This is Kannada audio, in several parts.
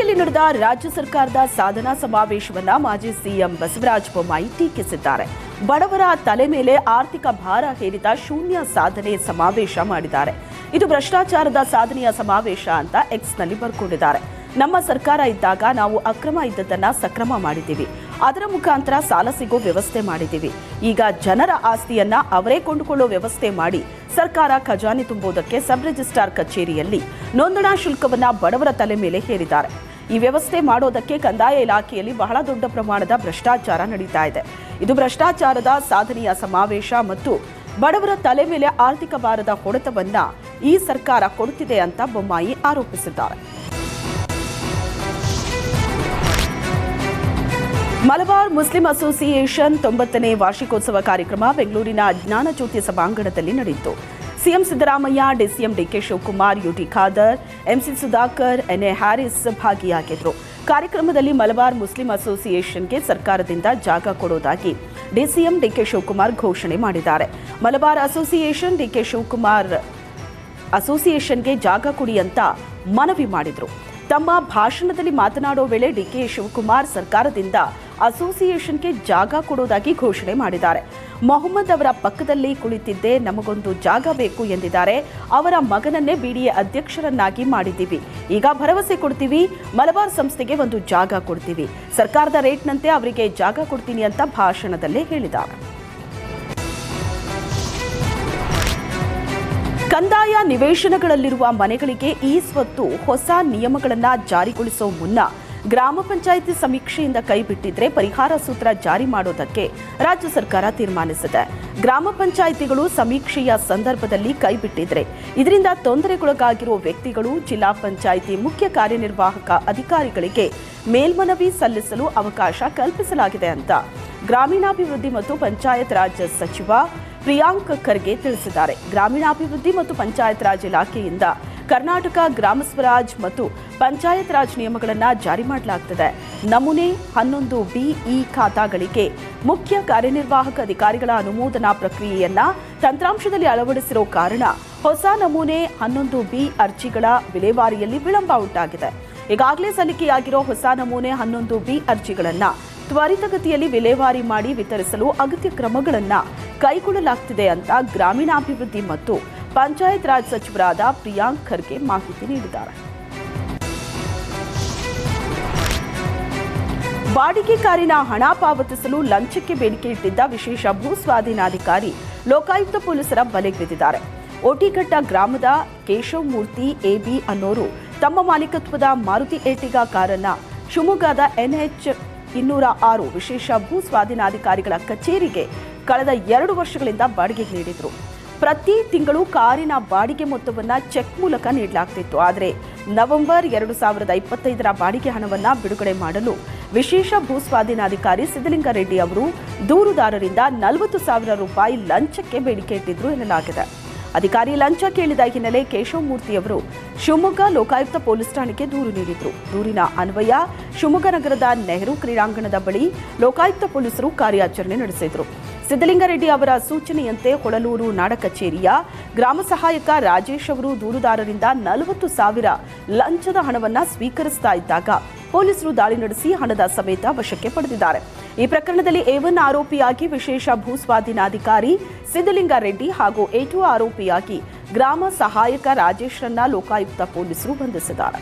ಬೆಳಗಾವಿಯಲ್ಲಿ ನಡೆದ ರಾಜ್ಯ ಸರ್ಕಾರದ ಸಾಧನಾ ಸಮಾವೇಶವನ್ನ ಮಾಜಿ ಸಿಎಂ ಬಸವರಾಜ ಬೊಮ್ಮಾಯಿ ಟೀಕಿಸಿದ್ದಾರೆ. ಬಡವರ ತಲೆ ಮೇಲೆ ಆರ್ಥಿಕ ಭಾರ ಹೇರಿದ ಶೂನ್ಯ ಸಾಧನೆ ಸಮಾವೇಶ ಮಾಡಿದ್ದಾರೆ. ಇದು ಭ್ರಷ್ಟಾಚಾರದ ಸಾಧನೆಯ ಸಮಾವೇಶ ಅಂತ ಎಕ್ಸ್ನಲ್ಲಿ ಬರ್ಕೊಂಡಿದ್ದಾರೆ. ನಮ್ಮ ಸರ್ಕಾರ ಇದ್ದಾಗ ನಾವು ಅಕ್ರಮ ಇದ್ದದನ್ನ ಸಕ್ರಮ ಮಾಡಿದ್ದೀವಿ. ಅದರ ಮುಖಾಂತರ ಸಾಲ ಸಿಗೋ ವ್ಯವಸ್ಥೆ ಮಾಡಿದ್ದೀವಿ. ಈಗ ಜನರ ಆಸ್ತಿಯನ್ನ ಅವರೇ ಕೊಂಡುಕೊಳ್ಳೋ ವ್ಯವಸ್ಥೆ ಮಾಡಿ ಸರ್ಕಾರ ಖಜಾನೆ ತುಂಬುವುದಕ್ಕೆ ಸಬ್ ರಿಜಿಸ್ಟ್ರಾರ್ ಕಚೇರಿಯಲ್ಲಿ ನೋಂದಣಾ ಶುಲ್ಕವನ್ನ ಬಡವರ ತಲೆ ಮೇಲೆ ಹೇರಿದ್ದಾರೆ. ಈ ವ್ಯವಸ್ಥೆ ಮಾಡೋದಕ್ಕೆ ಕಂದಾಯ ಇಲಾಖೆಯಲ್ಲಿ ಬಹಳ ದೊಡ್ಡ ಪ್ರಮಾಣದ ಭ್ರಷ್ಟಾಚಾರ ನಡೀತಾ ಇದೆ. ಇದು ಭ್ರಷ್ಟಾಚಾರದ ಸಾಧನೆಯ ಸಮಾವೇಶ ಮತ್ತು ಬಡವರ ತಲೆ ಮೇಲೆ ಆರ್ಥಿಕ ಭಾರದ ಹೊಡೆತವನ್ನ ಈ ಸರ್ಕಾರ ಕೊಡುತ್ತಿದೆ ಅಂತ ಬೊಮ್ಮಾಯಿ ಆರೋಪಿಸಿದ್ದಾರೆ. ಮಲಬಾರ್ ಮುಸ್ಲಿಂ ಅಸೋಸಿಯೇಷನ್ ತೊಂಬತ್ತನೇ ವಾರ್ಷಿಕೋತ್ಸವ ಕಾರ್ಯಕ್ರಮ ಬೆಂಗಳೂರಿನ ಜ್ಞಾನಜ್ಯೋತಿ ಸಭಾಂಗಣದಲ್ಲಿ ನಡೆಯಿತು. CM Siddaramaiah, DCM DK Shivakumar, UT Khader, MC Sudhakar, NA Haris ಭಾಗಿಯಾಗಿದ್ದರು ಕಾರ್ಯಕ್ರಮದಲ್ಲಿ ಮಲಬಾರ್ ಮುಸ್ಲಿಂ ಅಸೋಸಿಯೇಷನ್ಗೆ ಸರ್ಕಾರದಿಂದ ಜಾಗ ಕೊಡೋದಾಗಿ ಡಿಸಿಎಂ ಡಿಕೆ ಶಿವಕುಮಾರ್ ಘೋಷಣೆ ಮಾಡಿದ್ದಾರೆ. ಮಲಬಾರ್ ಅಸೋಸಿಯೇಷನ್ ಡಿಕೆ ಶಿವಕುಮಾರ್ ಅಸೋಸಿಯೇಷನ್ಗೆ ಜಾಗ ಕೊಡಿ ಅಂತ ಮನವಿ ಮಾಡಿದರು. ತಮ್ಮ ಭಾಷಣದಲ್ಲಿ ಮಾತನಾಡೋ ವೇಳೆ ಡಿಕೆ ಶಿವಕುಮಾರ್ ಸರ್ಕಾರದಿಂದ ಅಸೋಸಿಯೇಷನ್ಗೆ ಜಾಗ ಕೊಡೋದಾಗಿ ಘೋಷಣೆ ಮಾಡಿದ್ದಾರೆ. ಮೊಹಮ್ಮದ್ ಅವರ ಪಕ್ಕದಲ್ಲಿ ಕುಳಿತಿದ್ದೇ ನಮಗೊಂದು ಜಾಗ ಬೇಕು ಎಂದಿದ್ದಾರೆ. ಅವರ ಮಗನನ್ನೇ ಬಿಡಿಎ ಅಧ್ಯಕ್ಷರನ್ನಾಗಿ ಮಾಡಿದ್ದೀವಿ. ಈಗ ಭರವಸೆ ಕೊಡ್ತೀವಿ. ಮಲಬಾರ್ ಸಂಸ್ಥೆಗೆ ಒಂದು ಜಾಗ ಕೊಡ್ತೀವಿ. ಸರ್ಕಾರದ ರೇಟ್ನಂತೆ ಅವರಿಗೆ ಜಾಗ ಕೊಡ್ತೀನಿ ಅಂತ ಭಾಷಣದಲ್ಲೇ ಹೇಳಿದ್ದಾರೆ. ಕಂದಾಯ ನಿವೇಶನಗಳಲ್ಲಿರುವ ಮನೆಗಳಿಗೆ ಈ ಸ್ವತ್ತು ಹೊಸ ನಿಯಮಗಳನ್ನು ಜಾರಿಗೊಳಿಸೋ ಮುನ್ನ ಗ್ರಾಮ ಪಂಚಾಯಿತಿ ಸಮೀಕ್ಷೆಯಿಂದ ಕೈಬಿಟ್ಟಿದ್ರೆ ಪರಿಹಾರ ಸೂತ್ರ ಜಾರಿ ಮಾಡೋದಕ್ಕೆ ರಾಜ್ಯ ಸರ್ಕಾರ ತೀರ್ಮಾನಿಸಿದೆ. ಗ್ರಾಮ ಪಂಚಾಯಿತಿಗಳು ಸಮೀಕ್ಷೆಯ ಸಂದರ್ಭದಲ್ಲಿ ಕೈಬಿಟ್ಟಿದ್ರೆ ಇದರಿಂದ ತೊಂದರೆಗೊಳಗಾಗಿರುವ ವ್ಯಕ್ತಿಗಳು ಜಿಲ್ಲಾ ಪಂಚಾಯಿತಿ ಮುಖ್ಯ ಕಾರ್ಯನಿರ್ವಾಹಕ ಅಧಿಕಾರಿಗಳಿಗೆ ಮೇಲ್ಮನವಿ ಸಲ್ಲಿಸಲು ಅವಕಾಶ ಕಲ್ಪಿಸಲಾಗಿದೆ ಅಂತ ಗ್ರಾಮೀಣಾಭಿವೃದ್ಧಿ ಮತ್ತು ಪಂಚಾಯತ್ ರಾಜ್ ಸಚಿವ ಪ್ರಿಯಾಂಕ್ ಖರ್ಗೆ ತಿಳಿಸಿದ್ದಾರೆ. ಗ್ರಾಮೀಣಾಭಿವೃದ್ಧಿ ಮತ್ತು ಪಂಚಾಯತ್ ರಾಜ್ ಇಲಾಖೆಯಿಂದ ಕರ್ನಾಟಕ ಗ್ರಾಮ ಸ್ವರಾಜ್ ಮತ್ತು ಪಂಚಾಯತ್ ರಾಜ್ ನಿಯಮಗಳನ್ನು ಜಾರಿ ಮಾಡಲಾಗುತ್ತದೆ ನಮೂನೆ ಹನ್ನೊಂದು ಬಿಇ ಖಾತಾಗಳಿಗೆ ಮುಖ್ಯ ಕಾರ್ಯನಿರ್ವಾಹಕ ಅಧಿಕಾರಿಗಳ ಅನುಮೋದನಾ ಪ್ರಕ್ರಿಯೆಯನ್ನ ತಂತ್ರಾಂಶದಲ್ಲಿ ಅಳವಡಿಸಿರೋ ಕಾರಣ ಹೊಸ ನಮೂನೆ ಹನ್ನೊಂದು ಬಿ ಅರ್ಜಿಗಳ ವಿಲೇವಾರಿಯಲ್ಲಿ ವಿಳಂಬ ಉಂಟಾಗಿದೆ. ಈಗಾಗಲೇ ಸಲ್ಲಿಕೆಯಾಗಿರೋ ಹೊಸ ನಮೂನೆ ಹನ್ನೊಂದು ಬಿ ಅರ್ಜಿಗಳನ್ನು ತ್ವರಿತಗತಿಯಲ್ಲಿ ವಿಲೇವಾರಿ ಮಾಡಿ ವಿತರಿಸಲು ಅಗತ್ಯ ಕ್ರಮಗಳನ್ನು ಕೈಗೊಳ್ಳಲಾಗ್ತಿದೆ ಅಂತ ಗ್ರಾಮೀಣಾಭಿವೃದ್ಧಿ ಮತ್ತು ಪಂಚಾಯತ್ ರಾಜ್ ಸಚಿವರಾದ ಪ್ರಿಯಾಂಕ್ ಖರ್ಗೆ ಮಾಹಿತಿ ನೀಡಿದ್ದಾರೆ. ಬಾಡಿಗೆ ಕಾರಿನ ಹಣ ಪಾವತಿಸಲು ಲಂಚಕ್ಕೆ ಬೇಡಿಕೆ ಇಟ್ಟಿದ್ದ ವಿಶೇಷ ಭೂ ಸ್ವಾಧೀನಾಧಿಕಾರಿ ಲೋಕಾಯುಕ್ತ ಪೊಲೀಸರ ಬಲೆಗೆ ಬಿದ್ದಿದ್ದಾರೆ ಓಟಿಘಟ್ಟ ಗ್ರಾಮದ ಕೇಶವ್ ಮೂರ್ತಿ ಎಬಿ ಅನ್ನೋರು ತಮ್ಮ ಮಾಲೀಕತ್ವದ ಮಾರುತಿ ಏಟಿಗಾ ಕಾರನ್ನ ಶಿವಮೊಗ್ಗದ ಎನ್ಎಚ್ ಇನ್ನೂರ ಆರು ವಿಶೇಷ ಭೂ ಸ್ವಾಧೀನಾಧಿಕಾರಿಗಳ ಕಚೇರಿಗೆ ಕಳೆದ ಎರಡು ವರ್ಷಗಳಿಂದ ಬಾಡಿಗೆ ನೀಡಿದ್ರು. ಪ್ರತಿ ತಿಂಗಳು ಕಾರಿನ ಬಾಡಿಗೆ ಮೊತ್ತವನ್ನು ಚೆಕ್ ಮೂಲಕ ನೀಡಲಾಗ್ತಿತ್ತು. ಆದರೆ ನವೆಂಬರ್ ಎರಡು ಸಾವಿರದ ಇಪ್ಪತ್ತೈದರ ಬಾಡಿಗೆ ಹಣವನ್ನು ಬಿಡುಗಡೆ ಮಾಡಲು ವಿಶೇಷ ಭೂಸ್ವಾಧೀನಾಧಿಕಾರಿ ಸಿದ್ದಲಿಂಗಾರೆಡ್ಡಿ ಅವರು ದೂರುದಾರರಿಂದ ನಲವತ್ತು ಸಾವಿರ ರೂಪಾಯಿ ಲಂಚಕ್ಕೆ ಬೇಡಿಕೆ ಇಟ್ಟಿದ್ರು ಎನ್ನಲಾಗಿದೆ. ಅಧಿಕಾರಿ ಲಂಚ ಕೇಳಿದ ಹಿನ್ನೆಲೆ ಕೇಶವಮೂರ್ತಿ ಅವರು ಶಿವಮೊಗ್ಗ ಲೋಕಾಯುಕ್ತ ಪೊಲೀಸ್ ಠಾಣೆಗೆ ದೂರು ನೀಡಿದ್ರು. ದೂರಿನ ಅನ್ವಯ ಶಿವಮೊಗ್ಗ ನಗರದ ನೆಹರು ಕ್ರೀಡಾಂಗಣದ ಬಳಿ ಲೋಕಾಯುಕ್ತ ಪೊಲೀಸರು ಕಾರ್ಯಾಚರಣೆ ನಡೆಸಿದ್ರು. ಸಿದ್ದಲಿಂಗಾರೆಡ್ಡಿ ಅವರ ಸೂಚನೆಯಂತೆ ಹೊಳಲೂರು ನಾಡ ಕಚೇರಿಯ ಗ್ರಾಮ ಸಹಾಯಕ ರಾಜೇಶ್ ಅವರು ದೂರುದಾರರಿಂದ ನಲವತ್ತು ಸಾವಿರ ಲಂಚದ ಹಣವನ್ನು ಸ್ವೀಕರಿಸ್ತಾ ಇದ್ದಾಗ ಪೊಲೀಸರು ದಾಳಿ ನಡೆಸಿ ಹಣದ ಸಮೇತ ವಶಕ್ಕೆ ಪಡೆದಿದ್ದಾರೆ. ಈ ಪ್ರಕರಣದಲ್ಲಿ ಎ ಒನ್ ಆರೋಪಿಯಾಗಿ ವಿಶೇಷ ಭೂಸ್ವಾಧೀನಾಧಿಕಾರಿ ಸಿದ್ದಲಿಂಗಾರೆಡ್ಡಿ ಹಾಗೂ ಎ ಟು ಆರೋಪಿಯಾಗಿ ಗ್ರಾಮ ಸಹಾಯಕ ರಾಜೇಶ್ರನ್ನ ಲೋಕಾಯುಕ್ತ ಪೊಲೀಸರು ಬಂಧಿಸಿದ್ದಾರೆ.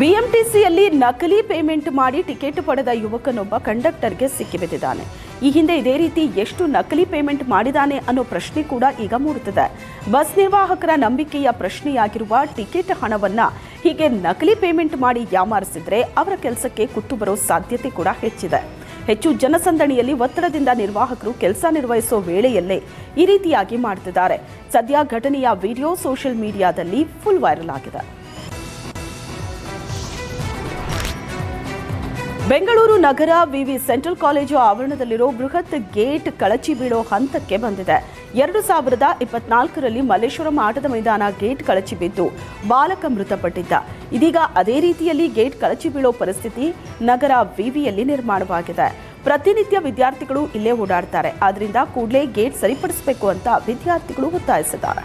ಬಿಎಂಟಿಸಿಯಲ್ಲಿ ನಕಲಿ ಪೇಮೆಂಟ್ ಮಾಡಿ ಟಿಕೆಟ್ ಪಡೆದ ಯುವಕನೊಬ್ಬ ಕಂಡಕ್ಟರ್ಗೆ ಸಿಕ್ಕಿಬಿದ್ದಿದ್ದಾನೆ. ಈ ಹಿಂದೆ ಇದೇ ರೀತಿ ಎಷ್ಟು ನಕಲಿ ಪೇಮೆಂಟ್ ಮಾಡಿದಾನೆ ಅನ್ನೋ ಪ್ರಶ್ನೆ ಕೂಡ ಈಗ ಮೂಡುತ್ತದೆ. ಬಸ್ ನಿರ್ವಾಹಕರ ನಂಬಿಕೆಯ ಪ್ರಶ್ನೆಯಾಗಿರುವ ಟಿಕೆಟ್ ಹಣವನ್ನ ಹೀಗೆ ನಕಲಿ ಪೇಮೆಂಟ್ ಮಾಡಿ ಯಾಮಾರಿಸಿದ್ರೆ ಅವರ ಕೆಲಸಕ್ಕೆ ಕುತ್ತು ಬರೋ ಸಾಧ್ಯತೆ ಕೂಡ ಹೆಚ್ಚಿದೆ. ಹೆಚ್ಚು ಜನಸಂದಣಿಯಲ್ಲಿ ಒತ್ತಡದಿಂದ ನಿರ್ವಾಹಕರು ಕೆಲಸ ನಿರ್ವಹಿಸೋ ವೇಳೆಯಲ್ಲೇ ಈ ರೀತಿಯಾಗಿ ಮಾಡ್ತಿದ್ದಾರೆ. ಸದ್ಯ ಘಟನೆಯ ವಿಡಿಯೋ ಸೋಷಿಯಲ್ ಮೀಡಿಯಾದಲ್ಲಿ ಫುಲ್ ವೈರಲ್ ಆಗಿದೆ. ಬೆಂಗಳೂರು ನಗರ ವಿವಿ ಸೆಂಟ್ರಲ್ ಕಾಲೇಜು ಆವರಣದಲ್ಲಿರೋ ಬೃಹತ್ ಗೇಟ್ ಕಳಚಿ ಬೀಳೋ ಹಂತಕ್ಕೆ ಬಂದಿದೆ. ಎರಡು ಸಾವಿರದ ಇಪ್ಪತ್ನಾಲ್ಕರಲ್ಲಿ ಮಲ್ಲೇಶ್ವರಂ ಆಟದ ಮೈದಾನ ಗೇಟ್ ಕಳಚಿ ಬಿದ್ದು ಬಾಲಕ ಮೃತಪಟ್ಟಿದ್ದ. ಇದೀಗ ಅದೇ ರೀತಿಯಲ್ಲಿ ಗೇಟ್ ಕಳಚಿ ಬೀಳೋ ಪರಿಸ್ಥಿತಿ ನಗರ ವಿವಿಯಲ್ಲಿ ನಿರ್ಮಾಣವಾಗಿದೆ. ಪ್ರತಿನಿತ್ಯ ವಿದ್ಯಾರ್ಥಿಗಳು ಇಲ್ಲೇ ಓಡಾಡ್ತಾರೆ. ಆದ್ರಿಂದ ಕೂಡಲೇ ಗೇಟ್ ಸರಿಪಡಿಸಬೇಕು ಅಂತ ವಿದ್ಯಾರ್ಥಿಗಳು ಒತ್ತಾಯಿಸಿದ್ದಾರೆ.